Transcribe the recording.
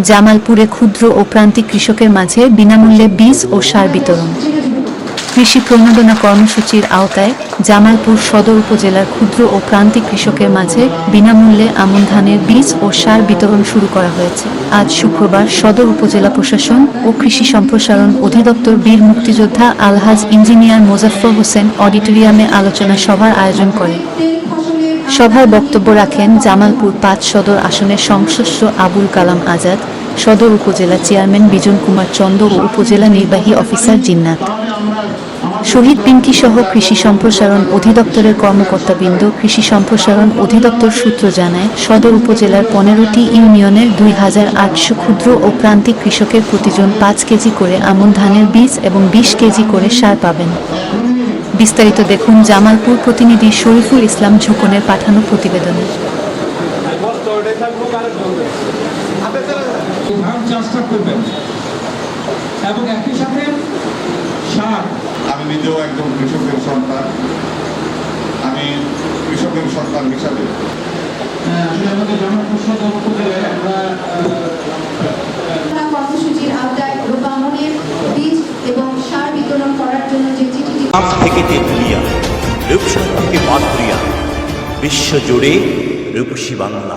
জামালপুরে ক্ষুদ্র ও প্রান্তিক কৃষকের মাঝে বিনামূল্যে বীজ ও সার বিতরণ। কৃষি প্রণোদনা কর্মসূচির আওতায় জামালপুর সদর উপজেলার ক্ষুদ্র ও প্রান্তিক কৃষকের মাঝে বিনামূল্যে আমন ধানের বীজ ও সার বিতরণ শুরু করা হয়েছে। আজ শুক্রবার সদর উপজেলা প্রশাসন ও কৃষি সম্প্রসারণ অধিদপ্তর বীর মুক্তিযোদ্ধা আলহাজ ইঞ্জিনিয়ার মোজাফফর হোসেন অডিটোরিয়ামে আলোচনা সভার আয়োজন করে। সভায় বক্তব্য রাখেন জামালপুর পাঁচ সদর আসনের সংসদ আবুল কালাম আজাদ, সদর উপজেলা চেয়ারম্যান বিজন কুমার চন্দ ও উপজেলা নির্বাহী অফিসার জিন্নাত। শহীদ পিঙ্কি সহ কৃষি সম্প্রসারণ অধিদপ্তরের কর্মকর্তাবৃন্দ, কৃষি সম্প্রসারণ অধিদপ্তর সূত্র জানায়, সদর উপজেলার পনেরোটি ইউনিয়নের দুই হাজার আটশো ক্ষুদ্র ও প্রান্তিক কৃষকের প্রতিজন পাঁচ কেজি করে আমন ধানের বীজ এবং বিশ কেজি করে সার পাবেন। বিস্তারিত দেখুন জামালপুর প্রতিনিধি শরীফুল ইসলাম ঝুকনের পাঠানো প্রতিবেদনে। এবং একই সাথে সার। আমি নিজেও একজন কৃষকের সন্তান। আমি কৃষকের সন্তান হিসাবে। আমাদের জনপ্রদ উপজেলায় আমরা কর্মসূচির আওতায় রূপামনের বীজ এবং সার বিতরণ করার জন্য যে থেকে তেঁতুলিয়া রূপসা থেকে পাথুরিয়া বিশ্বজুড়ে রূপসী বাংলা।